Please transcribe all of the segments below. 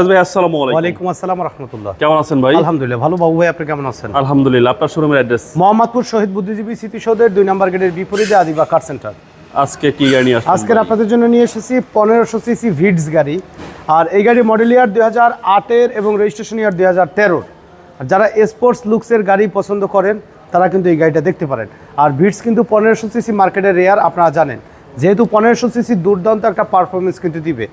ফারাজ ভাই আসসালামু আলাইকুম। ওয়ালাইকুম আসসালাম রহমতুল্লাহ। কেমন আছেন ভাই? আলহামদুলিল্লাহ ভালো বাবু ভাই আপনি কেমন আছেন? আলহামদুলিল্লাহ আপনার শোরুমের অ্যাড্রেস? মোহাম্মদপুর শহীদ বুদ্ধিজীবী স্মৃতিসৌধের দুই নম্বর গেটের বিপরীতে আদিবা কার সেন্টার। আজকে কি গাড়ি নিয়ে আসছেন আপনাদের জন্য নিয়ে এসেছি পনেরোশো সিসি ভিডস গাড়ি। আর এই গাড়ি মডেল ইয়ার দুই হাজার আটের এবং রেজিস্ট্রেশন ইয়ার দুই হাজার তেরোর। যারা স্পোর্টস লুকসের গাড়ি পছন্দ করেন তারা কিন্তু এই গাড়িটা দেখতে পারেন। আর ভিডস কিন্তু পনেরোশো সিসি মার্কেটের রেয়ার আপনারা জানেন। যেহেতু পনেরোশো সিসি দুর্দান্ত একটা পারফরমেন্স কিন্তু দিবে।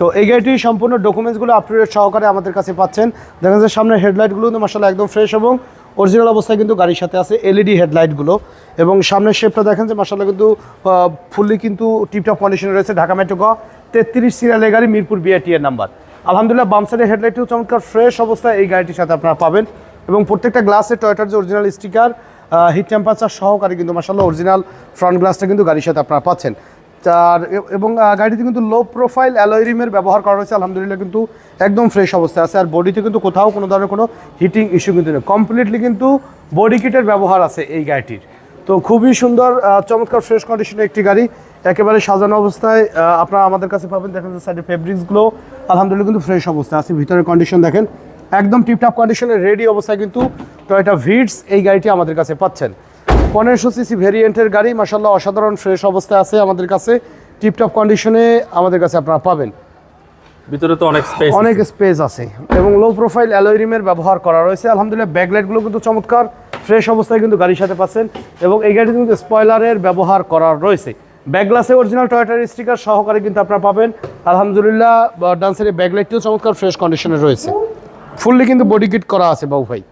তো এই গাড়িটি সম্পূর্ণ ডকুমেন্টসগুলো আপটুডেট সহকারে আমাদের কাছে পাচ্ছেন। দেখা যাচ্ছে সামনের হেডলাইটগুলো কিন্তু মাসাল্লাহ একদম ফ্রেশ এবং অরিজিনাল অবস্থায় কিন্তু গাড়ির সাথে আছে এলইডি হেডলাইটগুলো এবং সামনের শেপটা দেখেন যে মাসাল্লাহ কিন্তু ফুললি কিন্তু টিপটপ কন্ডিশনে রয়েছে ঢাকা মেট্রো গ তেত্রিশ সিরিয়ালের গাড়ি মিরপুর বিআরটি এর নাম্বার আলহামদুলিল্লাহ বামসাইডের হেডলাইটটিও চমৎকার ফ্রেশ অবস্থায় এই গাড়িটির সাথে আপনারা পাবেন। এবং প্রত্যেকটা গ্লাসে টয়টার যে অরিজিনাল স্টিকার হিট টেম্পারেচার সহকারে কিন্তু মাসাল্লাহ অরিজিনাল ফ্রন্ট গ্লাসটা কিন্তু গাড়ির সাথে আপনারা পাচ্ছেন। এ- এবং গাড়িতে কিন্তু লো প্রোফাইল অ্যালয়রিমের ব্যবহার করা হয়েছে আলহামদুলিল্লাহ কিন্তু একদম ফ্রেশ অবস্থায় আছে। আর বডিতে কিন্তু কোথাও কোনো ধরনের কোনো হিটিং ইস্যু কিন্তু নেই। কমপ্লিটলি কিন্তু বডি কিটের ব্যবহার আছে এই গাড়িটির। তো খুবই সুন্দর চমৎকার ফ্রেশ কন্ডিশনের একটি গাড়ি। একেবারে সাজানো অবস্থায় আপনারা আমাদের কাছে পাবেন। দেখেন যে সাইডের ফেব্রিক্সগুলো আলহামদুলিল্লাহ কিন্তু ফ্রেশ অবস্থায় আছে। ভিতরের কন্ডিশন দেখেন। একদম টিপটপ কন্ডিশনে রেডি অবস্থায় কিন্তু টয়টা ভিডস এই গাড়িটি আমাদের কাছে পাচ্ছেন। পনেরোশো সিসি ভেরিয়েন্টের গাড়ি মাসাল্লাহ অসাধারণ ফ্রেশ অবস্থায় আছে আমাদের কাছে। টিপটপ কন্ডিশনে আমাদের কাছে আপনারা পাবেন। ভিতরে তো অনেক স্পেস অনেক স্পেস আছে। এবং লো প্রোফাইল অ্যালোরিমের ব্যবহার করা রয়েছে। আলহামদুলিল্লাহ ব্যাকলাইটগুলো কিন্তু চমৎকার। ফ্রেশ অবস্থায় কিন্তু গাড়ির সাথে পাচ্ছেন। এবং এই গাড়িতে কিন্তু স্পয়লারের ব্যবহার করা রয়েছে। ব্যাকগ্লাসে অরিজিনাল টয়টার স্টিকার সহকারে কিন্তু আপনারা পাবেন। আলহামদুলিল্লাহ ডান্সের ব্যাকলাইটটিও চমৎকার ফ্রেশ কন্ডিশনে রয়েছে। ফুললি কিন্তু বডি কিট করা আছে বাবু ভাই।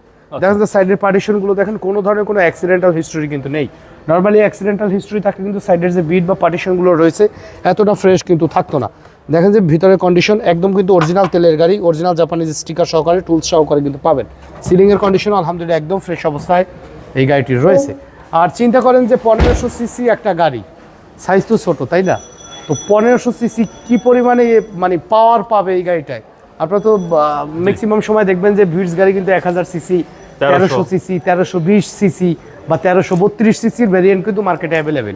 দেখা যাচ্ছে সাইডের পার্টিশনগুলো দেখেন, কোনো ধরনের কোনো অ্যাক্সিডেন্টাল হিস্ট্রি কিন্তু নেই। নর্মালি অ্যাক্সিডেন্টাল হিস্ট্রি থাকে কিন্তু সাইডের যে বিট বা পার্টিশনগুলো রয়েছে, এতটা ফ্রেশ কিন্তু থাকতো না। দেখেন যে ভিতরের কন্ডিশন একদম কিন্তু অরিজিনাল তেলের গাড়ি অরিজিনাল জাপানিজ স্টিকার সহকারে টুলস সহকারে কিন্তু পাবেন। সিলিংয়ের কন্ডিশন আলহামদুলিল্লাহ একদম ফ্রেশ অবস্থায় এই গাড়িটির রয়েছে। আর চিন্তা করেন যে পনেরোশো সিসি একটা গাড়ি সাইজ তো ছোটো, তাই না? তো পনেরোশো সিসি কী পরিমাণে মানে পাওয়ার পাবে এই গাড়িটায়? আপনারা তো ম্যাক্সিমাম সময় দেখবেন যে ভিডস গাড়ি কিন্তু এক হাজার সিসি তেরোশো। সিসি তেরোশো বিশ সিসি বা তেরোশো বত্রিশ সিসির ভ্যারিয়েন্ট কিন্তু মার্কেটে অ্যাভেলেবেল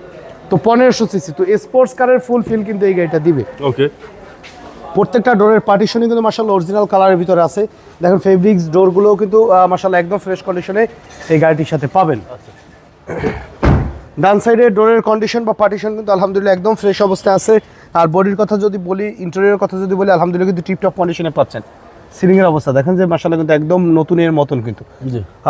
তো পনেরোশো সিসি তো স্পোর্টস কারের ফুল ফিল কিন্তু এই গাড়িটা দিবে। ওকে প্রত্যেকটা ডোরের পার্টিশনই কিন্তু মার্শাল অরিজিনাল কালারের ভিতরে আছে। দেখেন ফেব্রিক্স ডোরগুলোও কিন্তু মার্শাল একদম ফ্রেশ কন্ডিশনে এই গাড়িটির সাথে পাবেন। ডান সাইডে ডোরের কন্ডিশন বা পার্টিশন কিন্তু আলহামদুলিল্লাহ একদম ফ্রেশ অবস্থায় আছে। আর বডির কথা যদি বলি ইন্টেরিয়র কথা যদি বলি আলহামদুলিল্লাহ কিন্তু টিপটপ কন্ডিশনে পাচ্ছেন। সিলিংয়ের অবস্থা দেখেন যে মার্শাল কিন্তু একদম নতুনের মতন কিন্তু।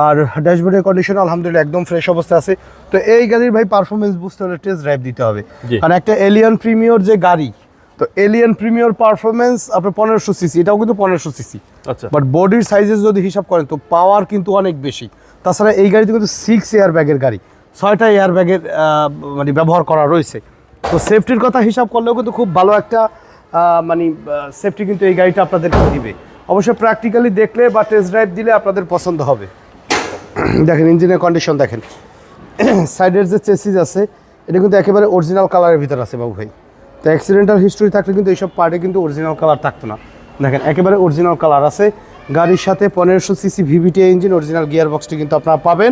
আর ড্যাশবোর্ডের কন্ডিশন আলহামদুলিল্লাহ একদম ফ্রেশ অবস্থায় আছে। তো এই গাড়ির ভাই পারফরমেন্স বুঝতে হলে টেস্ট ড্রাইভ দিতে হবে। কারণ একটা এলিয়ান প্রিমিয়র যে গাড়ি তো এলিয়ান প্রিমিয়র পারফরমেন্স আপনার পনেরোশো সিসি এটাও কিন্তু পনেরোশো সিসি আচ্ছা। বাট বডির সাইজেস যদি হিসাব করেন তো পাওয়ার কিন্তু অনেক বেশি। তাছাড়া এই গাড়িতে কিন্তু সিক্স এয়ার ব্যাগের গাড়ি ছয়টা এয়ার ব্যাগের মানে ব্যবহার করা রয়েছে। তো সেফটির কথা হিসাব করলেও কিন্তু খুব ভালো একটা মানে সেফটি কিন্তু এই গাড়িটা আপনাদেরকে দিবে। অবশ্যই প্র্যাকটিক্যালি দেখলে বা টেস্ট ড্রাইভ দিলে আপনাদের পছন্দ হবে। দেখেন ইঞ্জিনের কন্ডিশন দেখেন। সাইডের যে চেসিস আছে, এটা কিন্তু একেবারে অরিজিনাল কালারের ভিতর আছে বাবু ভাই। তো অ্যাক্সিডেন্টাল হিস্ট্রি থাকলে কিন্তু এইসব পার্টে কিন্তু অরিজিনাল কালার থাকতো না। দেখেন, একেবারে অরিজিনাল কালার আছে। গাড়ির সাথে পনেরোশো CC VVT engine original gear বক্সটি কিন্তু আপনারা পাবেন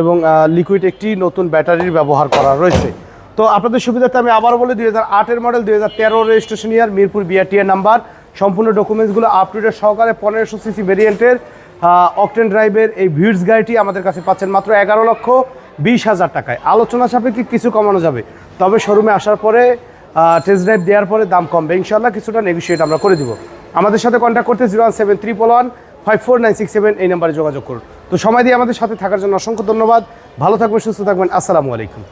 এবং লিকুইড একটি নতুন ব্যাটারির ব্যবহার করা রয়েছে। তো আপনাদের সুবিধাতে আমি আবার বলি, দুই হাজার আটের মডেল দুই হাজার তেরো রেজিস্ট্রেশন ইয়ার মিরপুর বিআরটিআর নাম্বার সম্পূর্ণ ডকুমেন্টসগুলো আপ টু ডেট সহকারে পনেরোশো সিসি ভেরিয়েন্টের অকটেন ড্রাইভের এই ভিডস গাড়িটি আমাদের কাছে পাচ্ছেন মাত্র এগারো লক্ষ বিশ হাজার টাকায়। আলোচনা সাপেক্ষে কিছু কমানো যাবে। তবে শোরুমে আসার পরে টেস্ট ড্রাইভ দেওয়ার পরে দাম কমবে। ইনশাল্লাহ কিছুটা নেগোসিয়েট আমরা করে দিব। আমাদের সাথে কন্ট্যাক্ট করতে zero one seven triple one five four nine six seven এই নাম্বারে যোগাযোগ করুন। তো সময় দিয়ে আমাদের সাথে থাকার জন্য অসংখ্য ধন্যবাদ। ভালো থাকবেন, সুস্থ থাকবেন। আসসালামু আলাইকুম।